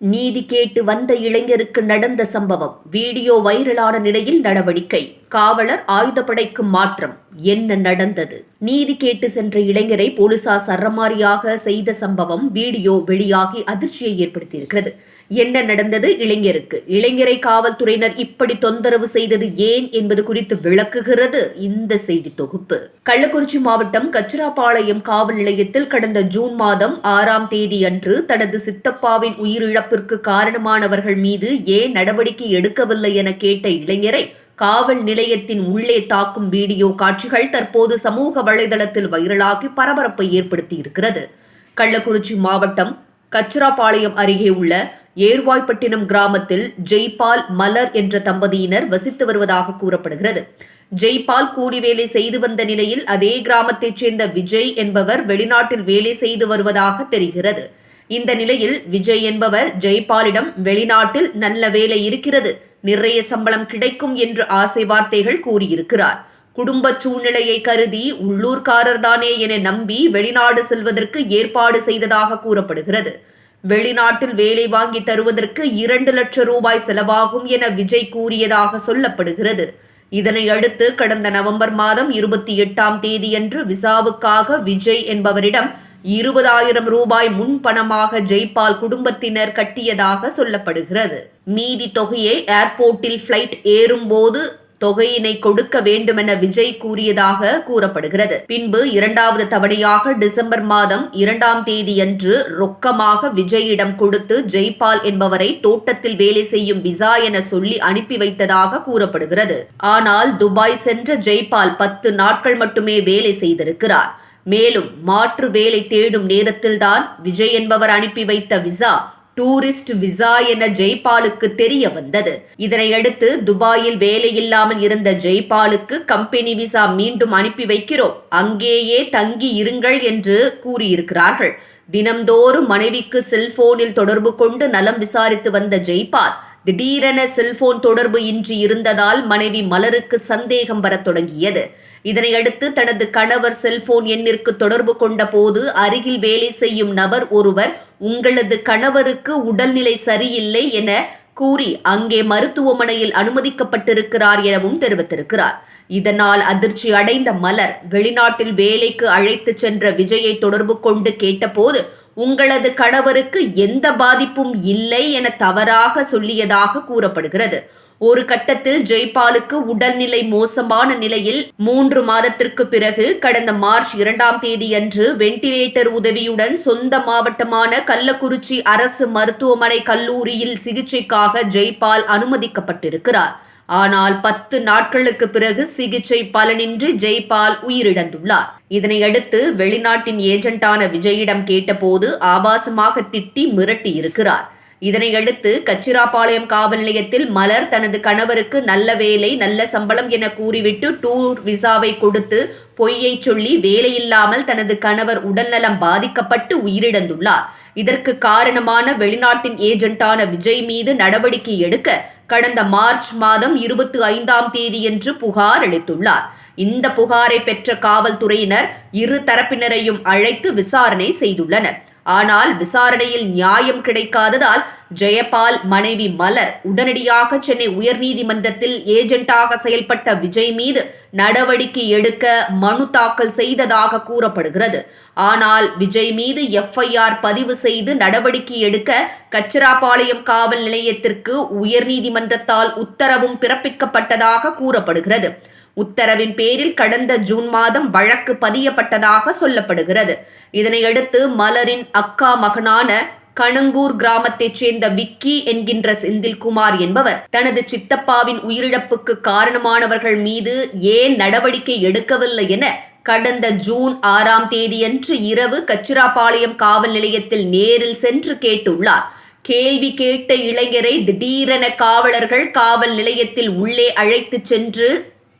நீதி கேட்டு வந்த இளைஞருக்கு நடந்த சம்பவம். வீடியோ வைரலான நிலையில் நடவடிக்கை. காவலர் ஆயுதப்படைக்கு மாற்றம். என்ன நடந்தது? நீதி கேட்டு சென்ற இளைஞரை போலீசார் சரமாரியாக செய்த சம்பவம் வீடியோ வெளியாகி அதிர்ச்சியை ஏற்படுத்தியிருக்கிறது. என்ன நடந்தது? இளைஞருக்கு. இளைஞரை காவல்துறையினர் இப்படி தொந்தரவு செய்தது ஏன் என்பது குறித்து விளக்குகிறது இந்த செய்தி தொகுப்பு. கள்ளக்குறிச்சி மாவட்டம் கச்சிராபாளையம் காவல் நிலையத்தில் கடந்த ஜூன் மாதம் ஆறாம் தேதி அன்று தனது சித்தப்பாவின் உயிரிழப்பிற்கு காரணமானவர்கள் மீது ஏன் நடவடிக்கை எடுக்கவில்லை என கேட்ட இளைஞரை காவல் நிலையத்தின் உள்ளே தாக்கும் வீடியோ காட்சிகள் தற்போது சமூக வலைதளத்தில் வைரலாகி பரபரப்பை ஏற்படுத்தியிருக்கிறது. கள்ளக்குறிச்சி மாவட்டம் கச்சிராபாளையம் அருகே உள்ள ஏர்வாய்ப்பட்டினம் கிராமத்தில் ஜெய்பால் மலர் என்ற தம்பதியினர் வசித்து வருவதாக கூறப்படுகிறது. ஜெய்பால் கூலி வேலை செய்து வந்த நிலையில் அதே கிராமத்தைச் சேர்ந்த விஜய் என்பவர் வெளிநாட்டில் வேலை செய்து வருவதாக தெரிகிறது. இந்த நிலையில் விஜய் என்பவர் ஜெய்பாலிடம் வெளிநாட்டில் நல்ல வேலை இருக்கிறது நிறைய சம்பளம் கிடைக்கும் என்று ஆசை வார்த்தைகள் கூறியிருக்கிறார். குடும்ப சூழ்நிலையை கருதி உள்ளூர்காரர் தானே என நம்பி வெளிநாடு செல்வதற்கு ஏற்பாடு செய்ததாக கூறப்படுகிறது. வெளிநாட்டில் வேலை வாங்கி தருவதற்கு இரண்டு லட்சம் ரூபாய் செலவாகும் என விஜய் கூறியதாக சொல்லப்படுகிறது. இதனை அடுத்து கடந்த நவம்பர் மாதம் இருபத்தி எட்டாம் தேதியன்று விசாவுக்காக விஜய் என்பவரிடம் இருபதாயிரம் ரூபாய் முன்பணமாக ஜெய்பால் குடும்பத்தினர் கட்டியதாக சொல்லப்படுகிறது. மீதி தொகையை ஏர்போர்ட்டில் பிளைட் ஏறும்போது தொகையினை கொடுக்க வேண்டுமென விஜய் கூறியதாக கூறப்படுகிறது. பின்பு இரண்டாவது தவணையாக டிசம்பர் மாதம் இரண்டாம் தேதியன்று ரொக்கமாக விஜயிடம் கொடுத்து ஜெய்பால் என்பவரை தோட்டத்தில் வேலை செய்யும் விசா என சொல்லி அனுப்பி வைத்ததாக கூறப்படுகிறது. ஆனால் துபாய் சென்ற ஜெய்பால் பத்து நாட்கள் மட்டுமே வேலை செய்திருக்கிறார். மேலும் மாற்று வேலை தேடும் நேரத்தில்தான் விஜய் என்பவர் அனுப்பி வைத்த விசா டூரிஸ்ட் விசா என ஜெய்பாலுக்கு தெரிய வந்தது. இதனையடுத்து துபாயில் வேலையில்லாமல் இருந்த ஜெய்பாலுக்கு கம்பெனி விசா மீண்டும் அனுப்பி வைக்கிறோம். அங்கேயே தங்கி இருங்கள் என்று கூறியிருக்கிறார்கள். தினம்தோறும் மனைவிக்கு செல்போனில் தொடர்பு கொண்டு நலம் விசாரித்து வந்த ஜெய்பால் திடீரென செல்போன் தொடர்பு இன்றி இருந்ததால் மனைவி மலருக்கு சந்தேகம் வரத் தொடங்கியது. இதனையடுத்து தனது கணவர் செல்போன் எண்ணிற்கு தொடர்பு கொண்ட போது அருகில் வேலை செய்யும் நபர் ஒருவர் உங்களது கணவருக்கு உடல்நிலை சரியில்லை என கூறி அங்கே மருத்துவமனையில் அனுமதிக்கப்பட்டிருக்கிறார் எனவும் தெரிவித்திருக்கிறார். இதனால் அதிர்ச்சி அடைந்த மலர் வெளிநாட்டில் வேலைக்கு அழைத்து சென்ற விஜயை தொடர்பு கொண்டு கேட்டபோது உங்களது கணவருக்கு எந்த பாதிப்பும் இல்லை என தவறாக சொல்லியதாக கூறப்படுகிறது. ஒரு கட்டத்தில் ஜெய்பாலுக்கு உடல்நிலை மோசமான நிலையில் மூன்று மாதத்திற்கு பிறகு கடந்த மார்ச் இரண்டாம் தேதியன்று வெண்டிலேட்டர் உதவியுடன் சொந்த மாவட்டமான கள்ளக்குறிச்சி அரசு மருத்துவமனை கல்லூரியில் சிகிச்சைக்காக ஜெய்பால் அனுமதிக்கப்பட்டிருக்கிறார். ஆனால் பத்து நாட்களுக்கு பிறகு சிகிச்சை பலனின்றி ஜெய்பால் உயிரிழந்துள்ளார். இதனையடுத்து வெளிநாட்டின் ஏஜென்டான விஜயிடம் கேட்டபோது ஆபாசமாக திட்டி மிரட்டி இருக்கிறார் இதனையடுத்து கச்சிராபாளையம் காவல் நிலையத்தில் மலர் தனது கணவருக்கு நல்ல வேலை நல்ல சம்பளம் என கூறிவிட்டு டூர் விசாவை கொடுத்து பொய்யை சொல்லி வேலையில்லாமல் தனது கணவர் உடல்நலம் பாதிக்கப்பட்டு உயிரிழந்துள்ளார். இதற்கு காரணமான வெளிநாட்டின் ஏஜென்டான விஜய் மீது நடவடிக்கை எடுக்க கடந்த மார்ச் மாதம் இருபத்தி ஐந்தாம் தேதியன்று புகார் அளித்துள்ளார். இந்த புகாரை பெற்ற காவல்துறையினர் இரு தரப்பினரையும் அழைத்து விசாரணை செய்துள்ளனர். ஆனால் விசாரணையில் நியாயம் கிடைக்காததால் ஜெயபால் மனைவி மலர் உடனடியாக சென்னை உயர்நீதிமன்றத்தில் ஏஜென்ட்டாக செயல்பட்ட விஜய் மீது நடவடிக்கை எடுக்க மனு தாக்கல் செய்ததாக கூறப்படுகிறது. ஆனால் விஜய் மீது எஃப்ஐஆர் பதிவு செய்து நடவடிக்கை எடுக்க கச்சிராபாளையம் காவல் நிலையத்திற்கு உயர்நீதிமன்றத்தால் உத்தரவும் பிறப்பிக்கப்பட்டதாக கூறப்படுகிறது. உத்தரவின் பேரில் கடந்த ஜூன் மாதம் வழக்கு பதியப்பட்டதாக சொல்லப்படுகிறது. இதனையடுத்து மலரின் அக்கா மகனான கணங்கூர் கிராமத்தைச் சேர்ந்த விக்கி என்கின்ற செந்தில்குமார் என்பவர் தனது சித்தப்பாவின் உயிரிழப்புக்கு காரணமானவர்கள் மீது ஏன் நடவடிக்கை எடுக்கவில்லை என கடந்த ஜூன் ஆறாம் தேதியன்று இரவு கச்சிராபாளையம் காவல் நிலையத்தில் நேரில் சென்று கேட்டுள்ளார். கேள்வி கேட்ட இளைஞரை திடீரென காவலர்கள் காவல் நிலையத்தில் உள்ளே அழைத்துச் சென்று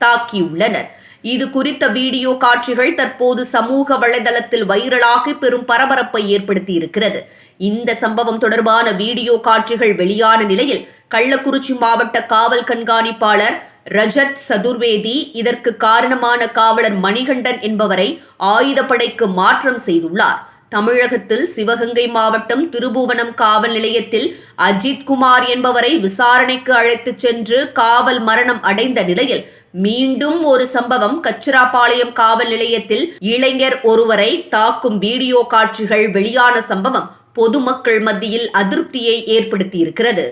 தாக்கியுள்ளனர். இது குறித்த வீடியோ காட்சிகள் தற்போது சமூக வலைதளத்தில் வைரலாகி பெரும் பரபரப்பை ஏற்படுத்தி இருக்கிறது இந்த சம்பவம் தொடர்பான வீடியோ காட்சிகள் வெளியான நிலையில் கள்ளக்குறிச்சி மாவட்ட காவல் கண்காணிப்பாளர் ரஜத் சதுர்வேதி இதற்கு காரணமான காவலர் மணிகண்டன் என்பவரை ஆயுதப்படைக்கு மாற்றம் செய்துள்ளார். தமிழகத்தில் சிவகங்கை மாவட்டம் திருபுவனம் காவல் நிலையத்தில் அஜித் குமார் என்பவரை விசாரணைக்கு அழைத்துச் சென்று காவல் மரணம் அடைந்த நிலையில் மீண்டும் ஒரு சம்பவம். கச்சிராபாளையம் காவல் நிலையத்தில் இளைஞர் ஒருவரை தாக்கும் வீடியோ காட்சிகள் வெளியான சம்பவம். பொதுமக்கள் மத்தியில் அதிருப்தியை ஏற்படுத்தியிருக்கிறது.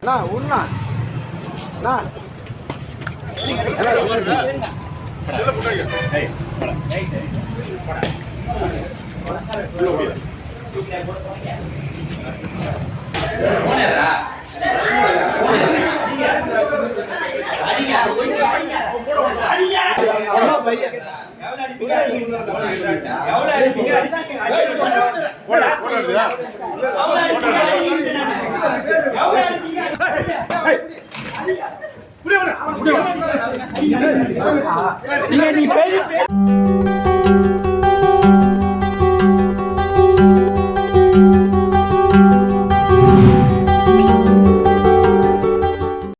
அண்ணா உண்ணா. நீங்க நீ பேசி.